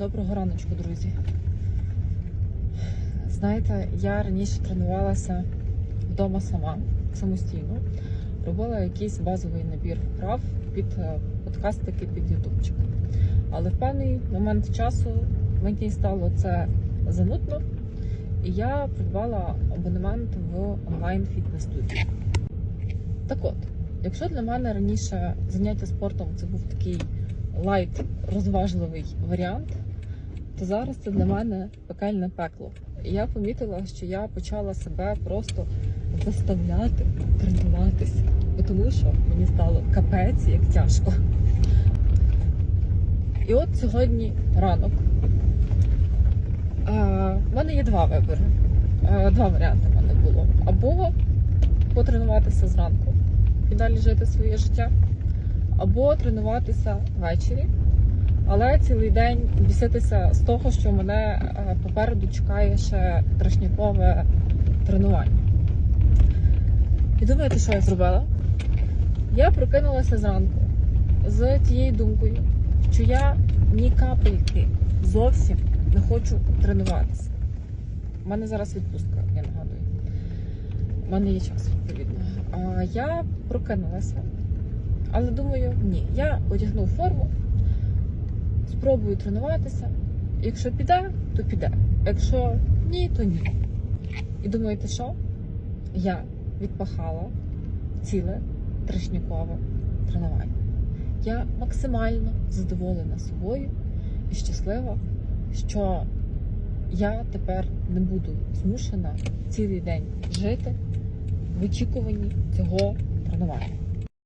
Доброго раночку, друзі. Знаєте, я раніше тренувалася вдома сама, самостійно. Робила якийсь базовий набір вправ під е, подкастики, під ютубчик. Але в певний момент часу мені стало це занудно, і я придбала абонемент в онлайн фітнес студію. Так от, якщо для мене раніше заняття спортом це був такий лайт розважливий варіант, то зараз це для мене пекельне пекло. І я помітила, що я почала себе просто заставляти тренуватися, тому що мені стало капець як тяжко. І от сьогодні ранок. У мене є два вибори. Два варіанти в мене було. Або потренуватися зранку і далі жити своє життя, або тренуватися ввечері, але цілий день біситися з того, що мене е, попереду чекає ще трошнікове тренування. І думаєте, що я зробила? Я прокинулася зранку з тією думкою, що я ні капельки зовсім не хочу тренуватися. У мене зараз відпустка, я нагадую. У мене є час, відповідно. А я прокинулася, але думаю, ні, я одягну форму, спробую тренуватися. Якщо піде, то піде. Якщо ні, то ні. І думаєте, що? Я відпахала ціле тришнікове тренування. Я максимально задоволена собою і щаслива, що я тепер не буду змушена цілий день жити в очікуванні цього тренування.